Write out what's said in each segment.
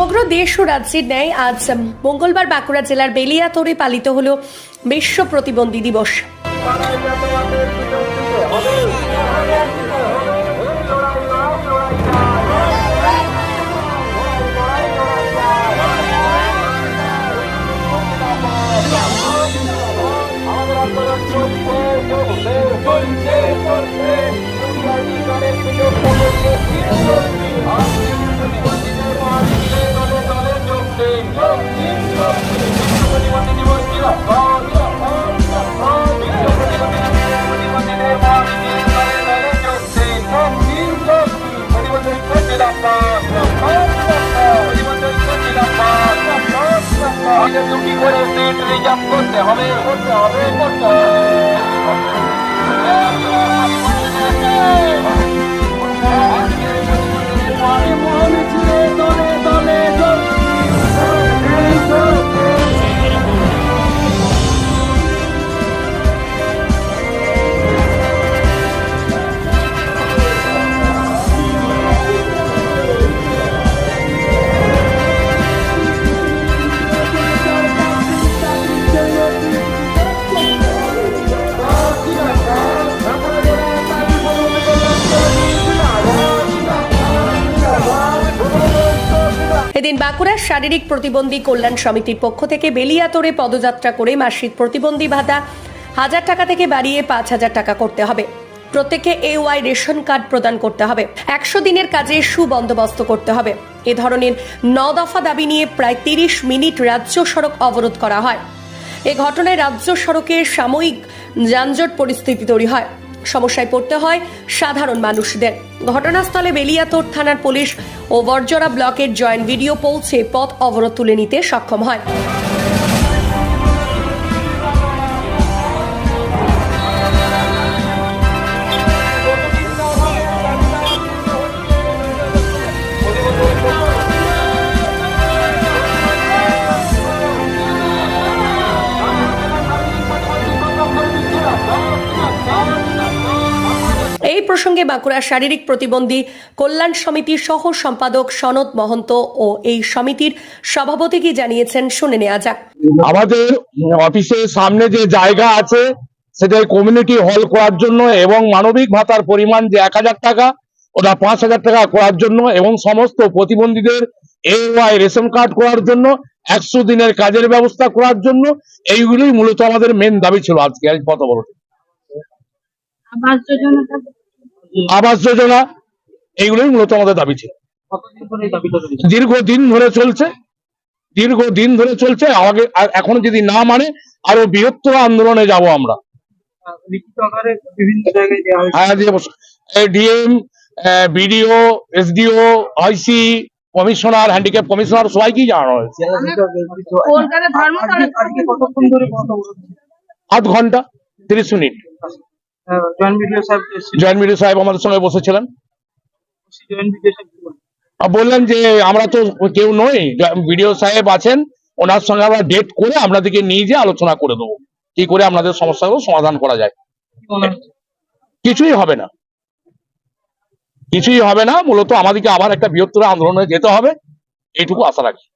সমগ্র দেশ ও রাজ্যের ন্যায় আজ মঙ্গলবার বাঁকুড়া জেলার বেলিয়াতোড়ে পালিত হল বিশ্ব প্রতিবন্ধী দিবস। দুটি করে সিট রিজার্ভ করতে হবে করতে হবে করতে এদিন বাঁকুড়ার শারীরিক প্রতিবন্ধী কল্যাণ সমিতির পক্ষ থেকে বেলিয়াতোড়ে পদযাত্রা করে মাসিক প্রতিবন্ধী ভাতা হাজার টাকা থেকে বাড়িয়ে পাঁচ হাজার টাকা করতে হবে। প্রত্যেকে এ ওয়াই রেশন কার্ড প্রদান করতে হবে। একশো দিনের কাজে সুবন্দোবস্ত করতে হবে। এ ধরনের ন দফা দাবি নিয়ে প্রায় তিরিশ মিনিট রাজ্য সড়ক অবরোধ করা হয়। এ ঘটনায় রাজ্য সড়কে সাময়িক যানজট পরিস্থিতি তৈরি হয়। সমস্যায় পড়তে হয় সাধারণ মানুষদের। ঘটনাস্থলে বেলিয়াতোর থানার পুলিশ ও বর্জরা ব্লকের জয়েন্ট ভিডিও পৌঁছে পথ অবরোধ তুলে নিতে সক্ষম হয়। প্রসঙ্গে বাঁকুড়া শারীরিক প্রতিবন্ধী কল্যাণ সমিতির সহ সম্পাদক সনদ মহন্ত ও এই সমিতির সভাপতি কি জানিয়েছেন শুনে নেওয়া যাক। আমাদের অফিসের সামনে যে জায়গা আছে সেটা কমিউনিটি হল করার জন্য এবং মানবিক ভাতার পরিমাণ যে এক হাজার টাকা ওটা পাঁচ হাজার টাকা করার জন্য এবং সমস্ত প্রতিবন্ধীদের এ ওয়াই রেশন কার্ড করার জন্য একশো দিনের কাজের ব্যবস্থা করার জন্য এইগুলোই মূলত আমাদের মেন দাবি ছিল আজকে আজ পথ অবরোধ আবাস যোজনাটা আবাস যোজনা এইগুলোই মূলত আমাদের দাবি ছিল। দীর্ঘদিন ধরে চলছে দীর্ঘদিন ধরে চলছে আমাকে আর এখন যদি না মানে আরও বৃহত্তর আন্দোলনে যাব আমরা। হয়েছে DM BDO SDO IC commissioner handicap commissioner সবাইকেই জানানো হয়েছে। আধ ঘণ্টা তিরিশ মিনিট। জয়েন্ট ভিডিও সাহেব আমাদের সঙ্গে বসেছিলেন। বললেন? যে আমরা তো কেউ নই বিডিও সাহেব আছেন ওনার সঙ্গে আমরা ডেট করে আপনাদেরকে নিয়ে যেয়ে আলোচনা করে দেবো। কি করে আপনাদের সমস্যাগুলো সমাধান করা যায়? কিছুই হবে না। কিছুই হবে না মূলত আমাদেরকে আবার একটা বৃহত্তর আন্দোলনে যেতে হবে এইটুকু আশা রাখি।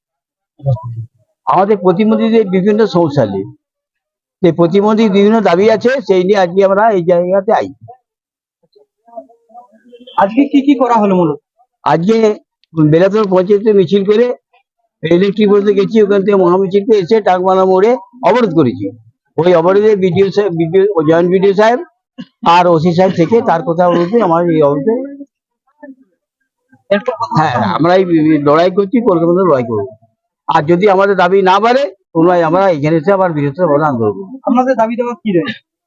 আমাদের প্রতিবন্ধীদের বিভিন্ন সমস্যা নিয়ে সেই প্রতিবন্ধী বিভিন্ন দাবি আছে সেই নিয়ে আজকে আমরা এই জায়গাতে আই। আজকে কি কি করা হলো মূলত? আজকে বেলাতল পঞ্চায়েতে মিছিল করে ইলেকট্রিক বলতে গেছি ওখান থেকে মহামিছিলতে এসে টাকমালা মোড়ে অবরোধ করেছি। ওই অবরোধে বিডিও সাহেব বিডিও জয়েন্ট বিডিও সাহেব আর ওসি সাহেব থেকে তার কথা অনুযায়ী আমার এই অবরোধে হ্যাঁ আমরা এই লড়াই করছি কলকাতা লড়াই করব। আর যদি আমাদের দাবি না পারে আমরা এখানে এসে আবার বৃহত্তর বড় আন্দোলন করব। আপনাদের দাবি দেওয়া কি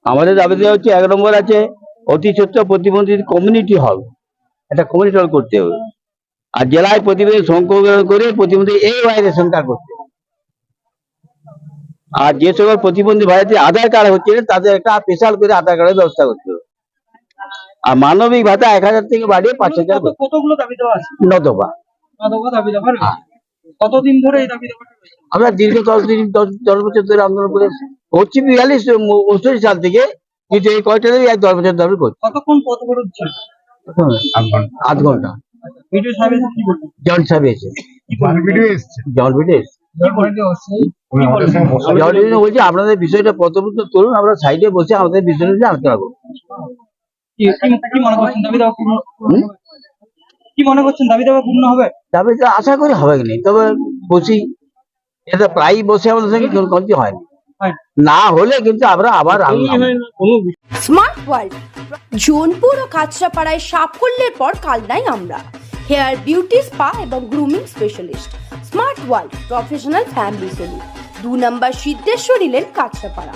আমাদের দাবি দেওয়া হচ্ছে এক নম্বর আছে অতি সত্য প্রতিবন্ধী কমিউনিটি হল একটা কমিউনিটি হল করতে হবে। আর জেলায় প্রতিবন্ধী সংখ্যা করে প্রতিবন্ধী এই ওয়াই রেশন করতে। আর যে সকল প্রতিবন্ধী ভাইতে আধার কার্ড হচ্ছে তাদের একটা স্পেশাল করে আধার কার্ডের ব্যবস্থা করতে হবে। আর মানবিক ভাতা এক হাজার থেকে বাড়িয়ে পাঁচ হাজার কতগুলো দাবি দেওয়া আছে? নতবা কতগুলো দাবি দেওয়া কতদিন ধরে এই দাবি আমরা দীর্ঘ দশ দিন দশ দশ বছর ধরে আন্দোলন করে এসেছি। হচ্ছে বিয়াল্লিশ উনচল্লিশ সাল থেকে। কিন্তু এই কয়টা এক দশ বছর ধরে করছি। কতক্ষণ পথ অবরোধ ছিল আধ ঘণ্টা। ভিডিও সাহেব এসে কি বললেন জন সাহেব এসে। জন ভিডিও জন বলছি আপনাদের বিষয়টা প্রথমত তুলুন আমরা সাইডে বসে আমাদের বিষয়টা নিয়ে আলোচনা করব। কি মনে করছেন দাবি দাবা পূর্ণ পূর্ণ হবে? কি মনে করছেন দাবি দাবা পূর্ণ হবে? তবে তো আশা করি হবে কি তবে বসি এটা প্রায়ই বসে আমাদের সঙ্গে কোনো কমতি হয়। না। হলে কিন্তু আমরা আবার স্মার্ট ওয়ার্ল্ড জোনপুর ও কাঁচরাপাড়ায় সাফল্যের পর কালনাই আমরা। হেয়ার বিউটি স্পা এবং grooming specialist smart world professional family salon দু নম্বর সিদ্ধেশ্বরী লেন কাঁচরাপাড়া।